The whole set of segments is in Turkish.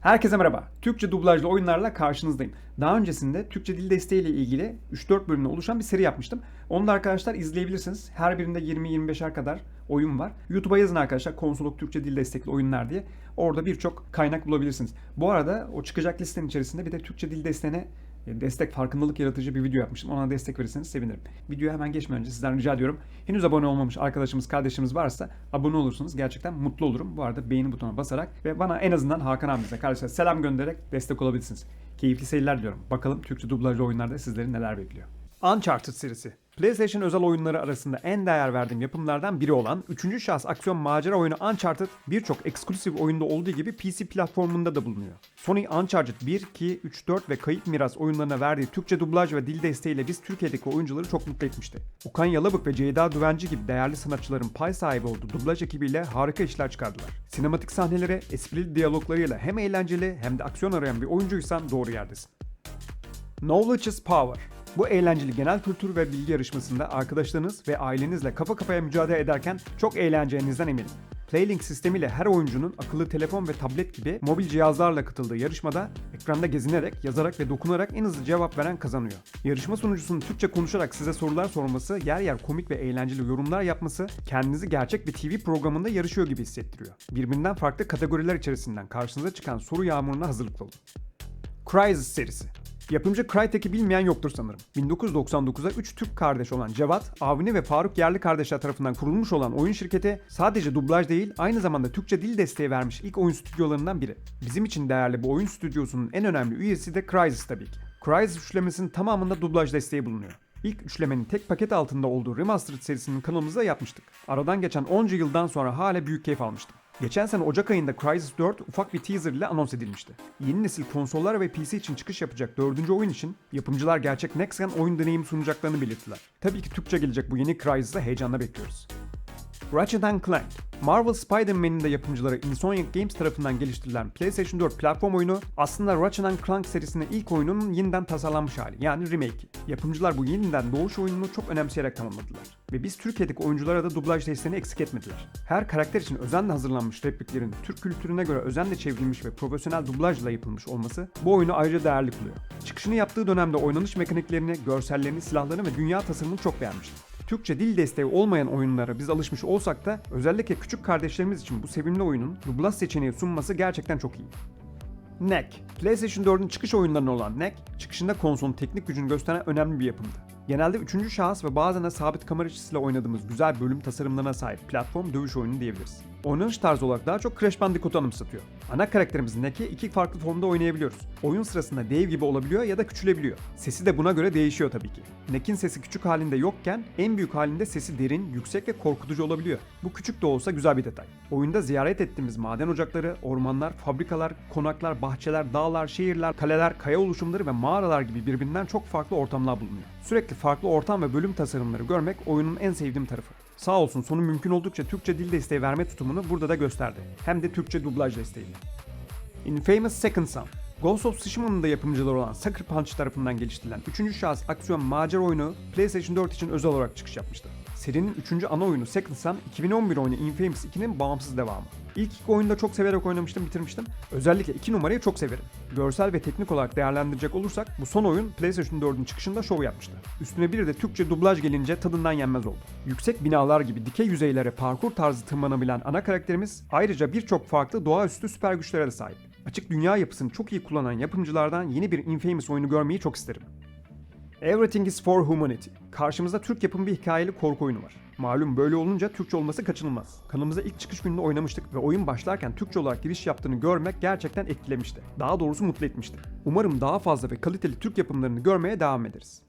Herkese merhaba. Türkçe dublajlı oyunlarla karşınızdayım. Daha öncesinde Türkçe dil desteğiyle ilgili 3-4 bölümle oluşan bir seri yapmıştım. Onu da arkadaşlar izleyebilirsiniz. Her birinde 20-25'er kadar oyun var. YouTube'a yazın arkadaşlar konsolok Türkçe dil destekli oyunlar diye. Orada birçok kaynak bulabilirsiniz. Bu arada o çıkacak listenin içerisinde bir de Türkçe dil desteğine destek farkındalık yaratıcı bir video yapmıştım. Ona destek verirseniz sevinirim. Videoya hemen geçmeden önce sizden rica ediyorum. Henüz abone olmamış arkadaşımız, kardeşimiz varsa abone olursunuz. Gerçekten mutlu olurum. Bu arada beğeni butonuna basarak ve bana en azından Hakan abimize kardeşler selam göndererek destek olabilirsiniz. Keyifli seyirler diliyorum. Bakalım Türkçe dublajlı oyunlarda sizleri neler bekliyor. Uncharted serisi. PlayStation özel oyunları arasında en değer verdiğim yapımlardan biri olan 3. şahıs aksiyon macera oyunu Uncharted birçok eksklusif oyunda olduğu gibi PC platformunda da bulunuyor. Sony Uncharted 1, 2, 3, 4 ve Kayıp Miras oyunlarına verdiği Türkçe dublaj ve dil desteğiyle biz Türkiye'deki oyuncuları çok mutlu etmişti. Okan Yalabık ve Ceyda Düvenci gibi değerli sanatçıların pay sahibi olduğu dublaj ekibiyle harika işler çıkardılar. Sinematik sahnelere, esprili diyaloglarıyla hem eğlenceli hem de aksiyon arayan bir oyuncuysan doğru yerdesin. Knowledge is Power. Bu eğlenceli genel kültür ve bilgi yarışmasında arkadaşlarınız ve ailenizle kafa kafaya mücadele ederken çok eğleneceğinizden eminim. Playlink sistemiyle her oyuncunun akıllı telefon ve tablet gibi mobil cihazlarla katıldığı yarışmada ekranda gezinerek, yazarak ve dokunarak en hızlı cevap veren kazanıyor. Yarışma sunucusunun Türkçe konuşarak size sorular sorması, yer yer komik ve eğlenceli yorumlar yapması kendinizi gerçek bir TV programında yarışıyor gibi hissettiriyor. Birbirinden farklı kategoriler içerisinden karşınıza çıkan soru yağmuruna hazırlıklı olun. Crysis serisi. Yapımcı Crytek'i bilmeyen yoktur sanırım. 1999'a 3 Türk kardeş olan Cevat, Avni ve Faruk Yerli kardeşler tarafından kurulmuş olan oyun şirketi sadece dublaj değil aynı zamanda Türkçe dil desteği vermiş ilk oyun stüdyolarından biri. Bizim için değerli bu oyun stüdyosunun en önemli üyesi de Crysis tabii ki. Crysis üçlemesinin tamamında dublaj desteği bulunuyor. İlk üçlemenin tek paket altında olduğu Remastered serisinin kanalımızda yapmıştık. Aradan geçen onca yıldan sonra hala büyük keyif almıştım. Geçen sene Ocak ayında Crysis 4 ufak bir teaser ile anons edilmişti. Yeni nesil konsollar ve PC için çıkış yapacak dördüncü oyun için yapımcılar gerçek next gen oyun deneyimi sunacaklarını belirttiler. Tabii ki Türkçe gelecek bu yeni Crysis'ı heyecanla bekliyoruz. Ratchet Clank Marvel Spider-Man'in de yapımcıları Insomniac Games tarafından geliştirilen PlayStation 4 platform oyunu aslında Ratchet Clank serisinin ilk oyununun yeniden tasarlanmış hali yani remake'i. Yapımcılar bu yeniden doğuş oyununu çok önemseyerek tamamladılar. Ve biz Türkiye'deki oyunculara da dublaj desteğini eksik etmediler. Her karakter için özenle hazırlanmış repliklerin Türk kültürüne göre özenle çevrilmiş ve profesyonel dublajla yapılmış olması bu oyunu ayrıca değerli kılıyor. Çıkışını yaptığı dönemde oynanış mekaniklerini, görsellerini, silahlarını ve dünya tasarımını çok beğenmiştim. Türkçe dil desteği olmayan oyunlara biz alışmış olsak da özellikle küçük kardeşlerimiz için bu sevimli oyunun dublaj seçeneği sunması gerçekten çok iyi. NEC. PlayStation 4'ün çıkış oyunlarından olan NEC, çıkışında konsolun teknik gücünü gösteren önemli bir yapımdı. Genelde üçüncü şahıs ve bazen de sabit kamera açısıyla oynadığımız güzel bölüm tasarımlarına sahip platform dövüş oyunu diyebiliriz. Oynanış tarzı olarak daha çok Crash Bandicoot'u anımsatıyor. Ana karakterimiz Neck'i iki farklı formda oynayabiliyoruz. Oyun sırasında dev gibi olabiliyor ya da küçülebiliyor. Sesi de buna göre değişiyor tabii ki. Neck'in sesi küçük halinde yokken en büyük halinde sesi derin, yüksek ve korkutucu olabiliyor. Bu küçük de olsa güzel bir detay. Oyunda ziyaret ettiğimiz maden ocakları, ormanlar, fabrikalar, konaklar, bahçeler, dağlar, şehirler, kaleler, kaya oluşumları ve mağaralar gibi birbirinden çok farklı ortamlar bulunuyor. Sürekli farklı ortam ve bölüm tasarımları görmek oyunun en sevdiğim tarafı. Sağ olsun sonu mümkün oldukça Türkçe dil desteği verme tutumunu burada da gösterdi. Hem de Türkçe dublaj desteğiyle. Infamous Second Son Ghost of Tsushima'nın da yapımcıları olan Sucker Punch tarafından geliştirilen 3. şahıs aksiyon macera oyunu PlayStation 4 için özel olarak çıkış yapmıştı. Serinin 3. ana oyunu Second Son 2011 oyunu Infamous 2'nin bağımsız devamı. İlk iki oyunda çok severek oynamıştım, bitirmiştim. Özellikle 2 numarayı çok severim. Görsel ve teknik olarak değerlendirecek olursak bu son oyun PlayStation 4'ün çıkışında şov yapmıştı. Üstüne bir de Türkçe dublaj gelince tadından yenmez oldu. Yüksek binalar gibi dikey yüzeylere parkur tarzı tırmanabilen ana karakterimiz ayrıca birçok farklı doğaüstü süper güçlere de sahip. Açık dünya yapısını çok iyi kullanan yapımcılardan yeni bir Infamous oyunu görmeyi çok isterim. Everything is for Humanity. Karşımızda Türk yapımı bir hikayeli korku oyunu var. Malum böyle olunca Türkçe olması kaçınılmaz. Kanalımıza ilk çıkış gününde oynamıştık ve oyun başlarken Türkçe olarak giriş yaptığını görmek gerçekten etkilemişti. Daha doğrusu mutlu etmişti. Umarım daha fazla ve kaliteli Türk yapımlarını görmeye devam ederiz.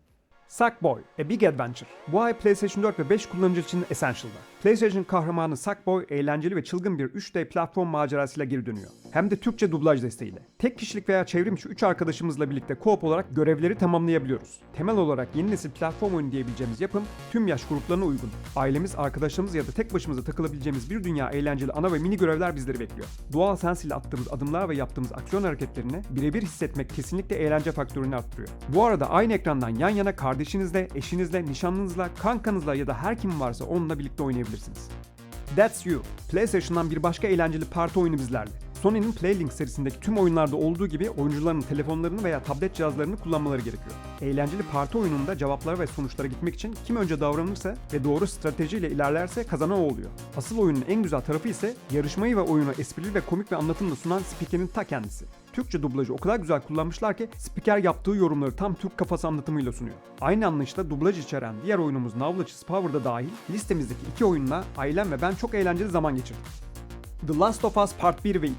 Sackboy, A Big Adventure. Bu ay PlayStation 4 ve 5 kullanıcı için Essential'da. PlayStation kahramanı Sackboy eğlenceli ve çılgın bir 3D platform macerasıyla geri dönüyor. Hem de Türkçe dublaj desteğiyle. Tek kişilik veya çevrimiçi 3 arkadaşımızla birlikte co-op olarak görevleri tamamlayabiliyoruz. Temel olarak yeni nesil platform oyunu diyebileceğimiz yapım tüm yaş gruplarına uygun. Ailemiz, arkadaşlarımız ya da tek başımıza takılabileceğimiz bir dünya eğlenceli ana ve mini görevler bizleri bekliyor. Doğal sens ile attığımız adımlar ve yaptığımız aksiyon hareketlerini birebir hissetmek kesinlikle eğlence faktörünü arttırıyor. Bu arada aynı ekrandan yan yana kardeşinizle, eşinizle, nişanlınızla, kankanızla ya da her kim varsa onunla birlikte oynayabilirsiniz. That's You. PlayStation'dan bir başka eğlenceli parti oyunu bizlerle. Sony'nin PlayLink serisindeki tüm oyunlarda olduğu gibi oyuncuların telefonlarını veya tablet cihazlarını kullanmaları gerekiyor. Eğlenceli parti oyununda cevaplara ve sonuçlara gitmek için kim önce davranırsa ve doğru stratejiyle ilerlerse kazanan o oluyor. Asıl oyunun en güzel tarafı ise yarışmayı ve oyunu esprili ve komik bir anlatımla sunan spikerin ta kendisi. Türkçe dublajı o kadar güzel kullanmışlar ki spiker yaptığı yorumları tam Türk kafası anlatımıyla sunuyor. Aynı anlayışla dublaj içeren diğer oyunumuz Navlaçız Power'da dahil listemizdeki iki oyunla ailem ve ben çok eğlenceli zaman geçirdik. The Last of Us Part 1 ve 2.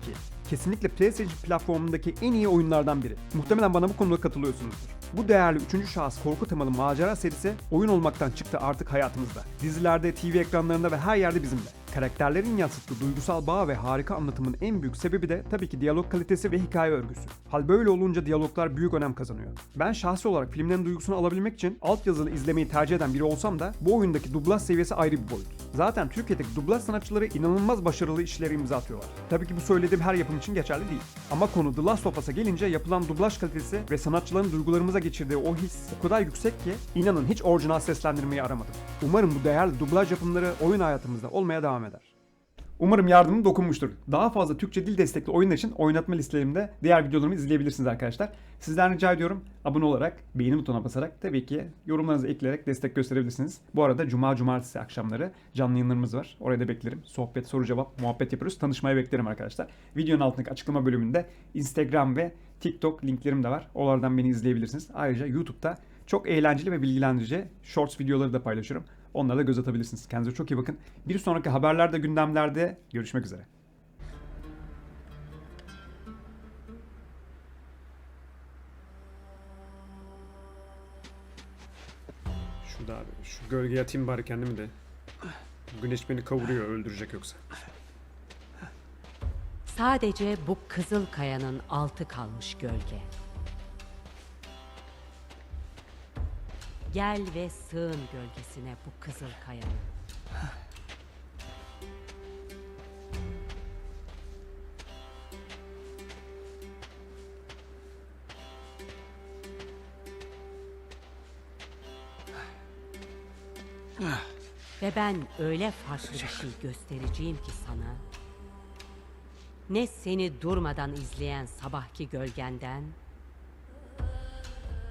Kesinlikle PlayStation platformundaki en iyi oyunlardan biri. Muhtemelen bana bu konuda katılıyorsunuzdur. Bu değerli 3. şahıs korku temalı macera serisi oyun olmaktan çıktı artık hayatımızda. Dizilerde, TV ekranlarında ve her yerde bizimle. Karakterlerin yansıttığı duygusal bağ ve harika anlatımın en büyük sebebi de tabii ki diyalog kalitesi ve hikaye örgüsü. Hal böyle olunca diyaloglar büyük önem kazanıyor. Ben şahsi olarak filmlerin duygusunu alabilmek için altyazılı izlemeyi tercih eden biri olsam da bu oyundaki dublaj seviyesi ayrı bir boyut. Zaten Türkiye'deki dublaj sanatçıları inanılmaz başarılı işlere imza atıyorlar. Tabii ki bu söylediğim her yapım için geçerli değil. Ama konu The Last of Us'a gelince yapılan dublaj kalitesi ve sanatçıların duygularımıza geçirdiği o his o kadar yüksek ki inanın hiç orijinal seslendirmeyi aramadım. Umarım bu değerli dublaj yapımları oyun hayatımızda olmaya devam eder. Umarım yardımım dokunmuştur. Daha fazla Türkçe dil destekli oyunlar için oynatma listelerimde diğer videolarımı izleyebilirsiniz arkadaşlar. Sizden rica ediyorum abone olarak, beğeni butonuna basarak tabii ki yorumlarınızı ekleyerek destek gösterebilirsiniz. Bu arada cuma cumartesi akşamları canlı yayınlarımız var. Oraya da beklerim. Sohbet, soru cevap, muhabbet yapıyoruz. Tanışmaya beklerim arkadaşlar. Videonun altındaki açıklama bölümünde Instagram ve TikTok linklerim de var. Oralardan beni izleyebilirsiniz. Ayrıca YouTube'da çok eğlenceli ve bilgilendirici shorts videoları da paylaşıyorum. Onlara da göz atabilirsiniz. Kendinize çok iyi bakın. Bir sonraki haberlerde, gündemlerde görüşmek üzere. Şurada abi. Şu gölgeye atayım bari kendimi de. Güneş beni kavuruyor öldürecek yoksa. Sadece bu kızıl kayanın altı kalmış gölge. Gel ve sığın gölgesine bu kızıl kayanın. Ve ben öyle farklı bir şey göstereceğim ki sana. Ne seni durmadan izleyen sabahki gölgenden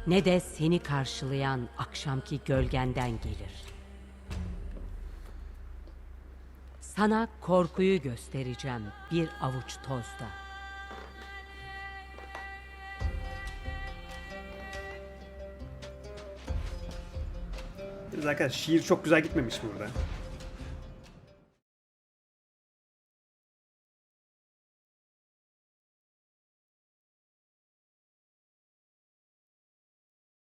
ne de seni karşılayan akşamki gölgenden gelir. Sana korkuyu göstereceğim bir avuç tozda. Arkadaşlar şiir çok güzel gitmemiş burada.